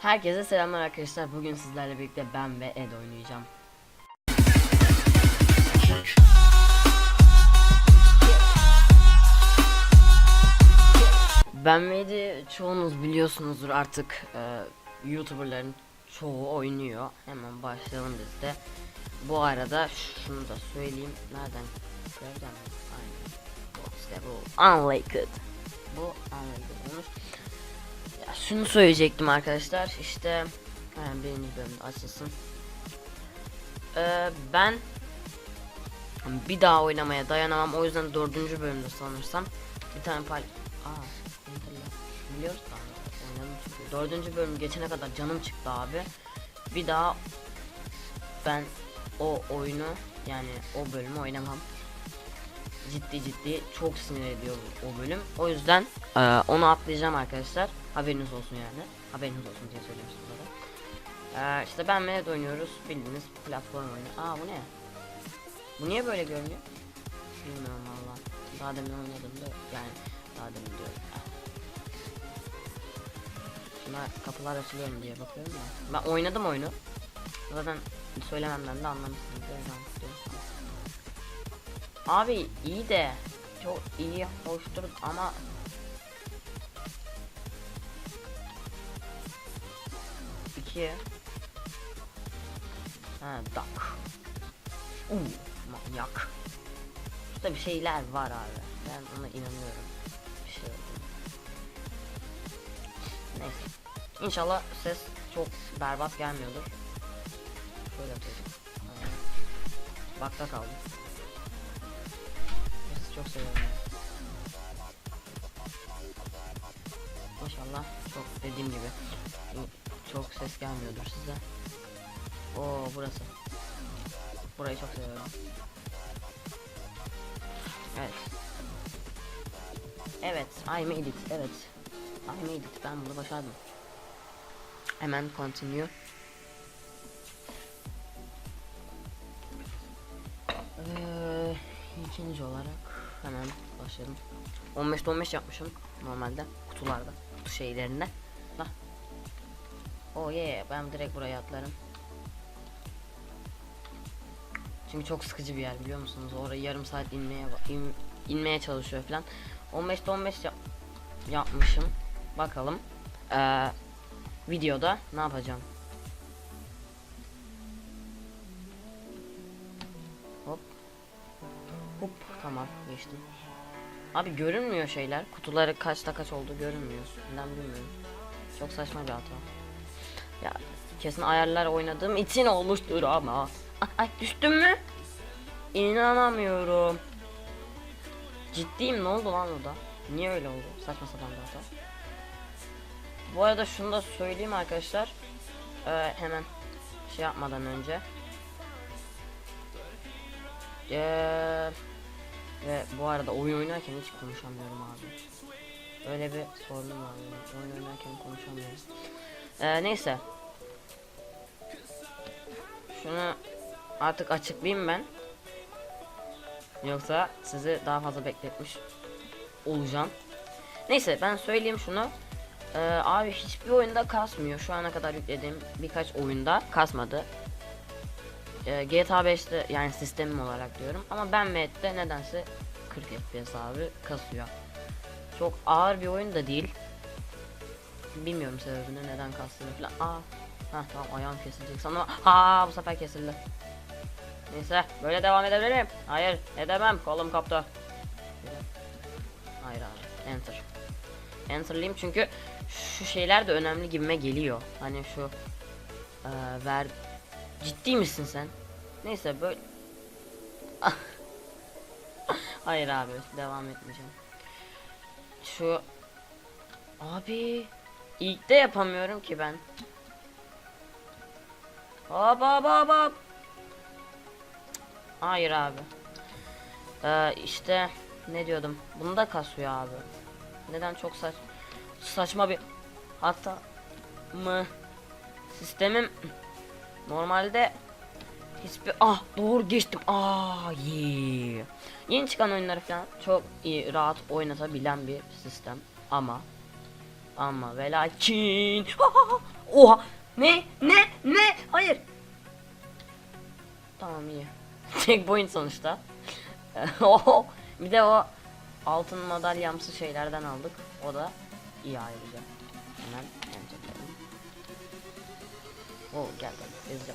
Herkese selamlar arkadaşlar. Bugün sizlerle birlikte ben ve Ed oynayacağım. Ben ve Ed'i çoğunuz biliyorsunuzdur artık e, YouTuber'ların çoğu oynuyor. Hemen başlayalım biz de. Bu arada şunu da söyleyeyim. Nereden göreceğim? Aynen. İşte bu Unliked. Bu Unliked olmuş. Şunu söyleyecektim arkadaşlar. İşte hemen birinci bölümde açılsın. Ee, ben bir daha oynamaya dayanamam. O yüzden dördüncü bölümde sanırsam bir tane pay... Aa, biliyoruz da oynadım çünkü. Dördüncü bölüm geçene kadar canım çıktı abi. Bir daha ben o oyunu yani o bölümü oynamam. Ciddi ciddi çok sinir ediyor o bölüm. O yüzden e, onu atlayacağım arkadaşlar. Haberiniz olsun yani. Haberiniz olsun diye söylüyorum size de. E, işte ben Menet oynuyoruz. Bildiğiniz platform oyunu. Aa bu ne? Bu niye böyle görünüyor? Bilmiyorum valla. Daha demin oynadığımda yani daha demin diyorum. Şuna kapılar açılıyor mu diye bakıyorum ya. Ben oynadım oyunu. Zaten söylememden de anlamışsınız. Abi iyi de çok iyi hoştur ama iki ha dak. Uh, manyak. Şurada bir şeyler var abi. Ben ona inanıyorum. Bir şey neyse. İnşallah ses çok berbat gelmiyordur. Şöyle yapayım bakta kaldım. Sizi çok seviyorum. İnşallah çok dediğim gibi çok ses gelmiyordur size. Oo burası. Burayı çok seviyorum. Evet. Evet, I made it. Evet. I made it. Ben bunu başardım. Hemen continue. Ee, ikinci olarak hemen başlayalım. 15 15 yapmışım normalde kutularda, kutu şeylerinde. Oh yeah, ben direkt buraya atlarım. Çünkü çok sıkıcı bir yer biliyor musunuz? Oraya yarım saat inmeye in, inmeye çalışıyor falan. 15 15 yap, yapmışım. Bakalım. Ee, videoda ne yapacağım? Hop. Hop tamam geçtim. Abi görünmüyor şeyler. Kutuları kaçta kaç oldu görünmüyor. Neden bilmiyorum. Çok saçma bir hata. Ya kesin ayarlar oynadığım için olmuştur ama. Ay, düştüm mü? İnanamıyorum. Ciddiyim ne oldu lan orada? Niye öyle oldu? Saçma sapan bir hata. Bu arada şunu da söyleyeyim arkadaşlar. Ee, hemen şey yapmadan önce. Eee ve bu arada oyun oynarken hiç konuşamıyorum abi. Öyle bir sorunum var. Oyun oynarken konuşamıyorum. Ee, neyse. Şunu artık açıklayayım ben. Yoksa sizi daha fazla bekletmiş olacağım. Neyse ben söyleyeyim şunu. Ee, abi hiçbir oyunda kasmıyor. Şu ana kadar yüklediğim birkaç oyunda kasmadı. Ee, GTA 5'te yani sistemim olarak diyorum ama ben Med'de nedense 40 FPS abi kasıyor. Çok ağır bir oyun da değil. Bilmiyorum sebebini neden kastığını falan. Aa, ha tamam ayağım kesilecek sanırım. Ha bu sefer kesildi. Neyse böyle devam edebilirim. Hayır edemem kolum koptu. Hayır abi enter. Enter'layım çünkü şu şeyler de önemli gibime geliyor. Hani şu e, ver Ciddi misin sen? Neyse böyle Hayır abi devam etmeyeceğim. Şu Abi ilk de yapamıyorum ki ben. Hop hop hop hop. Hayır abi. Ee, işte ne diyordum? Bunu da kasıyor abi. Neden çok saç saçma bir hatta mı sistemim Normalde hiçbir ah doğru geçtim. Ah yeah. Yeni çıkan oyunları falan çok iyi rahat oynatabilen bir sistem ama ama ve lakin Oha. Ne? Ne? Ne? Hayır. Tamam iyi. Checkpoint sonuçta. Bir de o altın madalyamsı şeylerden aldık. O da iyi ayrıca. Hemen enterleyelim. Oo gel gel.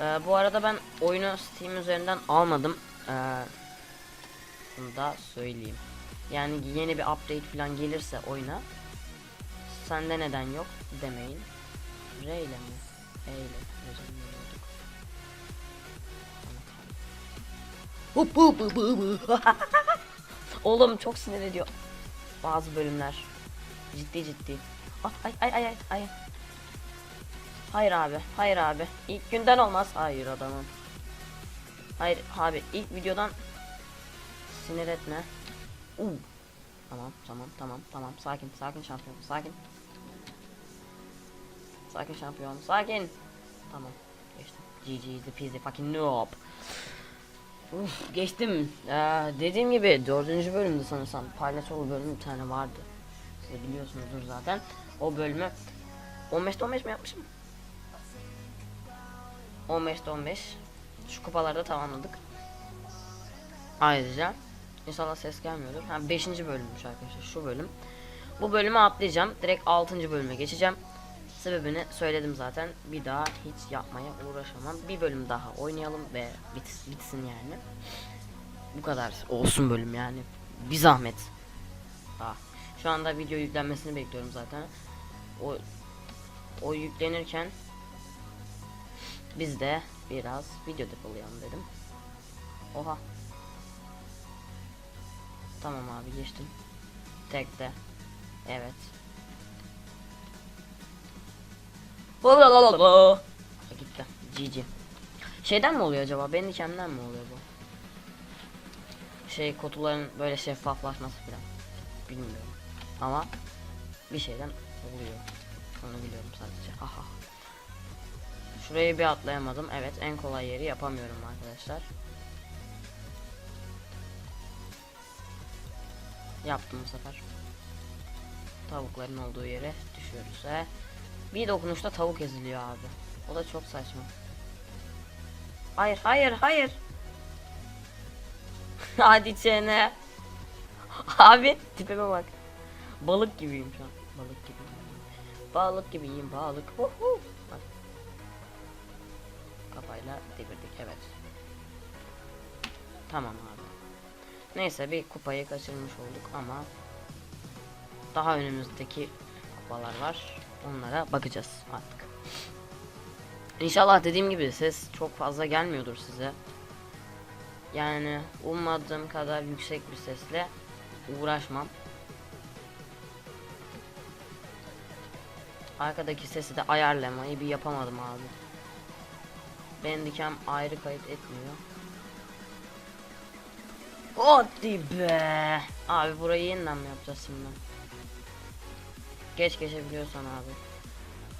Ee, bu arada ben oyunu Steam üzerinden almadım. Ee, bunu da söyleyeyim. Yani yeni bir update falan gelirse oyuna sende neden yok demeyin. R ile mi? E ile. hup hup hup hup. Oğlum çok sinir ediyor. Bazı bölümler. Ciddi ciddi. Ah, ay ay ay ay ay. Hayır abi, hayır abi. İlk günden olmaz. Hayır adamım. Hayır abi, ilk videodan sinir etme. Uu. Tamam, tamam, tamam, tamam. Sakin, sakin şampiyon, sakin. Sakin şampiyon, sakin. Tamam, geçtim. GG easy peasy fucking noob. Uf, geçtim. Ee, dediğim gibi dördüncü bölümde sanırsam palyaçolu bölümü bir tane vardı. Siz biliyorsunuzdur zaten. O bölümü 15'te 15 mi yapmışım? 15'te 15. Şu kupalarda tamamladık. Ayrıca inşallah ses gelmiyordur. Ha 5. bölümmüş arkadaşlar şu bölüm. Bu bölümü atlayacağım. Direkt 6. bölüme geçeceğim. Sebebini söyledim zaten. Bir daha hiç yapmaya uğraşamam. Bir bölüm daha oynayalım ve bit bitsin yani. Bu kadar olsun bölüm yani. Bir zahmet. Ha. Şu anda video yüklenmesini bekliyorum zaten. O o yüklenirken biz de biraz video depolayalım dedim. Oha. Tamam abi geçtim. Tekte. Evet. Ha, Gitti. GG. Şeyden mi oluyor acaba? Benim ikemden mi oluyor bu? Şey kutuların böyle şeffaflaşması falan. Bilmiyorum. Ama bir şeyden oluyor. Onu biliyorum sadece. Aha. Şurayı bir atlayamadım. Evet en kolay yeri yapamıyorum arkadaşlar. Yaptım bu sefer. Tavukların olduğu yere düşüyoruz ve bir dokunuşta tavuk eziliyor abi. O da çok saçma. Hayır hayır hayır. Hadi çene. Abi tipime bak. Balık gibiyim şu an. Balık gibiyim. Balık gibiyim balık. Uhu. Bak. Kafayla devirdik evet. Tamam abi. Neyse bir kupayı kaçırmış olduk ama daha önümüzdeki kupalar var. Onlara bakacağız artık. İnşallah dediğim gibi ses çok fazla gelmiyordur size. Yani ummadığım kadar yüksek bir sesle uğraşmam. Arkadaki sesi de ayarlamayı bir yapamadım abi. Bandicam ayrı kayıt etmiyor. Hadi be. Abi burayı yeniden mi yapacağız şimdi? Geç geçebiliyorsan abi.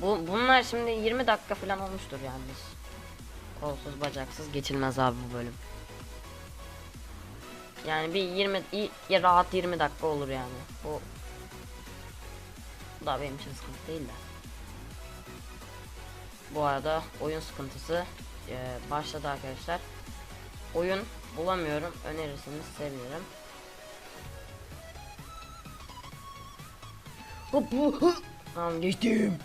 Bu bunlar şimdi 20 dakika falan olmuştur yalnız. Kolsuz bacaksız geçilmez abi bu bölüm. Yani bir 20 iyi, rahat 20 dakika olur yani. Bu bu da benim için sıkıntı değil de. Bu arada oyun sıkıntısı e, başladı arkadaşlar. Oyun bulamıyorum. Önerirseniz sevinirim. Hop, hop, hop. Tamam geçtim.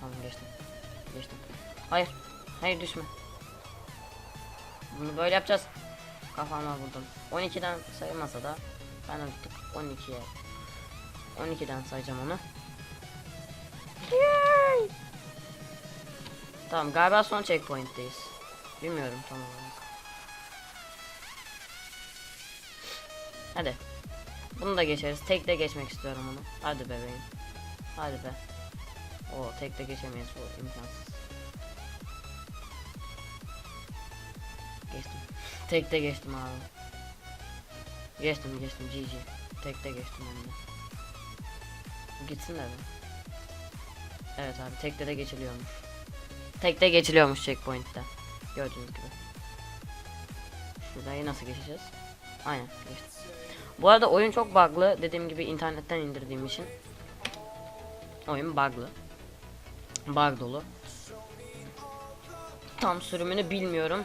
Tamam geçtim. Geçtim. Hayır. Hayır düşme. Bunu böyle yapacağız. Kafama vurdum. 12'den sayılmasa da ben artık 12'ye 12'den sayacağım onu. Yay! Tamam galiba son checkpoint'teyiz. Bilmiyorum tam olarak. Hadi. Bunu da geçeriz. Tek de geçmek istiyorum onu. Hadi bebeğim. Hadi be. O tek de geçemeyiz bu imkansız. Geçtim. Tek de geçtim abi. Geçtim geçtim GG. Tek de geçtim de. Gitsin de. Evet abi tekte de geçiliyormuş. Tekte geçiliyormuş checkpoint'te. Gördüğünüz gibi. Şurayı nasıl geçeceğiz? Aynen geçtim. Bu arada oyun çok bug'lı. Dediğim gibi internetten indirdiğim için. Oyun bug'lı. Bug dolu. Tam sürümünü bilmiyorum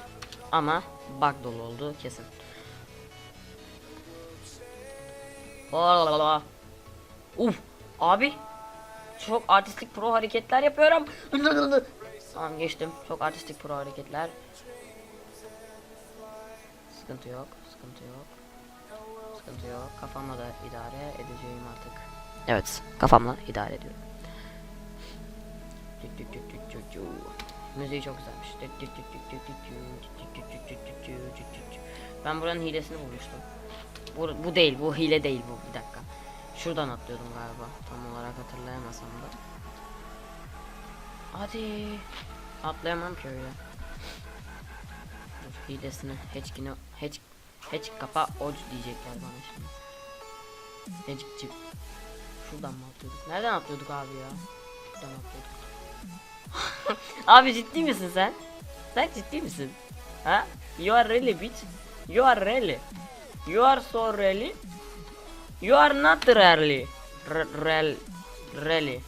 ama bug dolu olduğu kesin. Lalala. Uf abi çok artistik pro hareketler yapıyorum. tamam geçtim. Çok artistik pro hareketler. Sıkıntı yok, sıkıntı yok. Sıkıntı yok. Kafamla da idare edeceğim artık. Evet. Kafamla idare ediyorum. Müziği çok güzelmiş. Ben buranın hilesini bulmuştum. Bu, bu değil, bu hile değil bu. Bir dakika. Şuradan atlıyordum galiba. Tam olarak hatırlayamasam da. Hadi. Atlayamam ki öyle. Dur, hilesini, hatchkini, hatch, hatch kapa oc diyecekler bana şimdi. Hatchcik. Şuradan mı atlıyorduk? Nereden atlıyorduk abi ya? Şuradan atlıyorduk. abi ciddi misin sen? Sen ciddi misin? Ha? You are really bitch. You are really. You are so really. You are not really. R real. Really.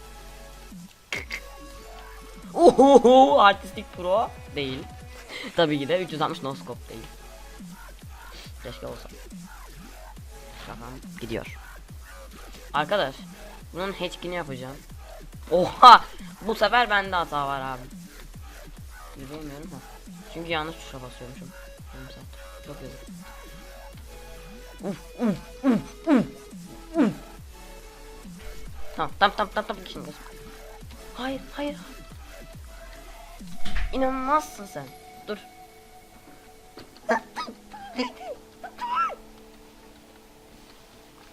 Uhuhu, artistik pro değil. Tabii ki de 360 no scope değil. Keşke olsa. Tamam gidiyor. Arkadaş bunun hatchkini yapacağım. Oha! Bu sefer bende hata var abi. Yürüyemiyorum ha. Çünkü yanlış tuşa basıyormuşum. Çok yazık. Tamam tamam tamam tamam tamam şimdi. Hayır hayır. İnanılmazsın sen. Dur.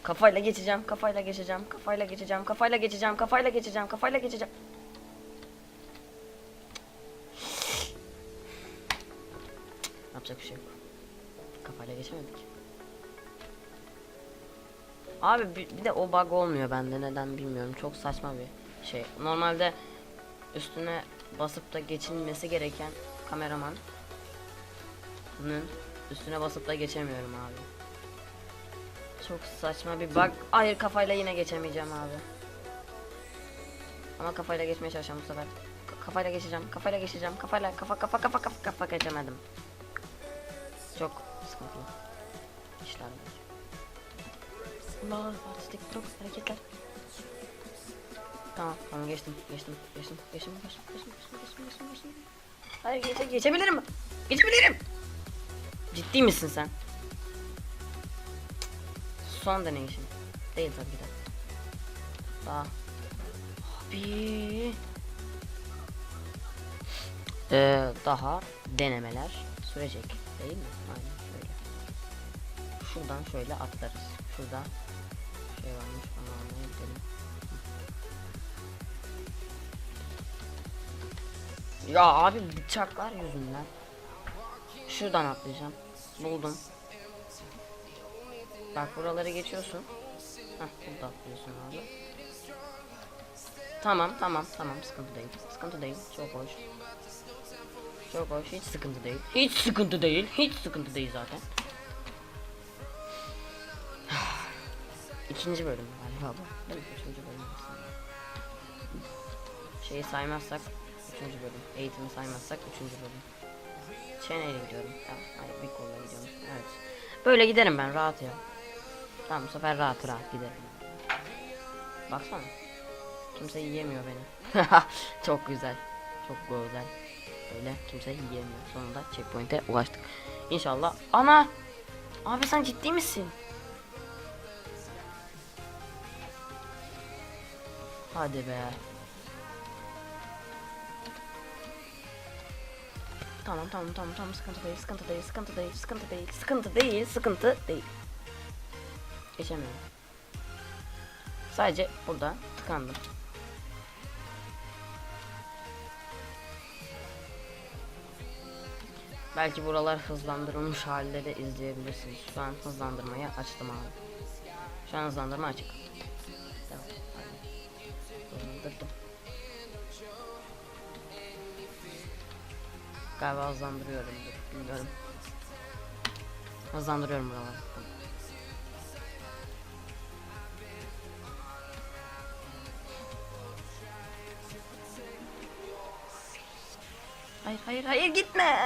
Kafayla geçeceğim, kafayla geçeceğim, kafayla geçeceğim, kafayla geçeceğim, kafayla geçeceğim, kafayla geçeceğim. Yapacak bir şey yok. Kafayla geçemedik. Abi bir, de o bug olmuyor bende neden bilmiyorum. Çok saçma bir şey. Normalde üstüne basıp da geçilmesi gereken kameraman üstüne basıp da geçemiyorum abi. Çok saçma bir bug. Hayır kafayla yine geçemeyeceğim abi. Ama kafayla geçmeye çalışacağım bu sefer. Kafayla geçeceğim. Kafayla geçeceğim. Kafayla kafa kafa kafa kafa kafa geçemedim. Çok sıkıntılı. İşler var. Allah artistik çok hareketler. Tamam tamam geçtim geçtim geçtim geçtim geçtim geçtim geçtim geçtim geçtim geçtim. Hayır geçe geçebilirim? Geçebilirim. Ciddi misin sen? Son deneyişim. Değil tabii ki de. Daha. Abi. Ee, daha denemeler sürecek değil mi? Aynen şöyle. Şuradan şöyle atlarız. Şurada şey varmış onu gidelim. Ya abi bıçaklar yüzünden. Şuradan atlayacağım. Buldum. Bak buraları geçiyorsun. Heh burada atlıyorsun abi. Tamam tamam tamam sıkıntı değil. Sıkıntı değil. Çok hoş. Çok hoş. Hiç sıkıntı değil. Hiç sıkıntı değil. Hiç sıkıntı değil zaten. İkinci bölüm galiba bu. Değil mi? Üçüncü bölüm. Şeyi saymazsak üçüncü bölüm. Eğitimi saymazsak üçüncü bölüm. Çeneyle gidiyorum. Ya, hayır bir kolla gidiyorum. Evet. Böyle giderim ben rahat ya. Tamam bu sefer rahat rahat giderim. Baksana. Kimse yiyemiyor beni. Çok güzel. Çok güzel. Öyle kimse yiyemiyor. Sonunda checkpoint'e ulaştık. İnşallah. Ana! Abi sen ciddi misin? Hadi be. Tamam tamam tamam tamam sıkıntı değil sıkıntı değil sıkıntı değil sıkıntı değil sıkıntı değil sıkıntı değil. Geçemiyorum. Sadece burada tıkandım. Belki buralar hızlandırılmış halde de izleyebilirsiniz. Şu an hızlandırmayı açtım abi. Şu an hızlandırma açık. Devam. Hızlandırdım. Galiba hızlandırıyorum. Bilmiyorum. Hızlandırıyorum buraları. Hayır hayır hayır gitme.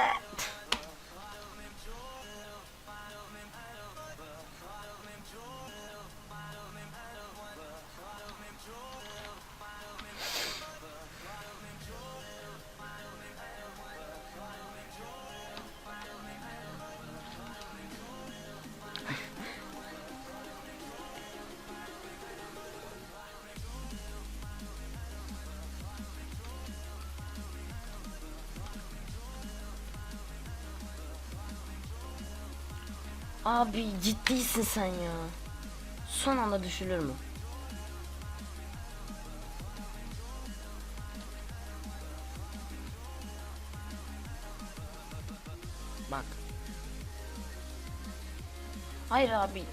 Abi ciddisin sen ya. Son anda düşülür mü? Bak. Hayır abi.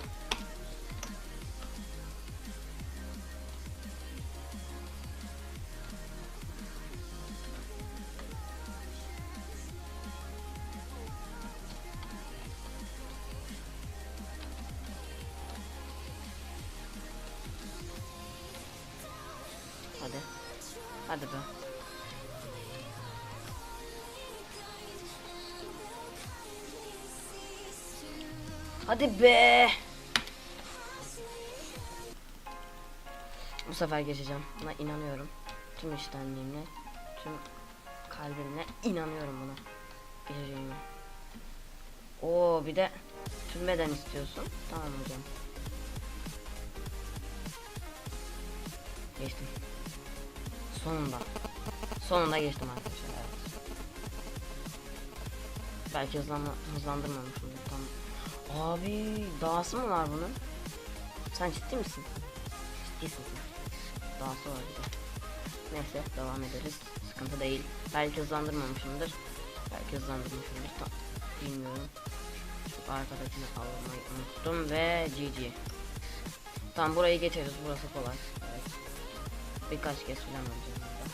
Hadi be. Hadi be. Bu sefer geçeceğim. Buna inanıyorum. Tüm iştenliğimle, tüm kalbimle inanıyorum buna. Geçeceğime. Oo bir de tüm beden istiyorsun. Tamam hocam. Geçtim. Sonunda. Sonunda geçtim arkadaşlar. Belki hızlandırmamışım. Tamam. Abi dahası mı var bunun? Sen ciddi misin? Ciddisin sen. Dahası var bir de. Neyse devam ederiz. Sıkıntı değil. Belki hızlandırmamışımdır. Belki hızlandırmışımdır. Tam bilmiyorum. Şu arkadakini almayı unuttum ve GG. Tamam burayı geçeriz. Burası kolay. Birkaç kez falan öleceğim burada.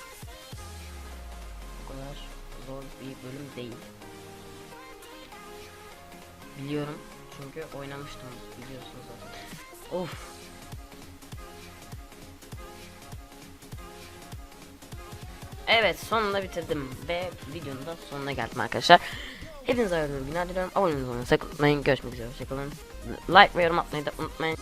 Bu kadar zor bir bölüm değil. Biliyorum çünkü oynamıştım biliyorsunuz zaten. Of. Evet sonunda bitirdim ve videonun da sonuna geldim arkadaşlar. Hepinize hayırlı günler diliyorum. Abone olmayı unutmayın. Görüşmek üzere. Hoşçakalın. Like ve yorum atmayı da unutmayın.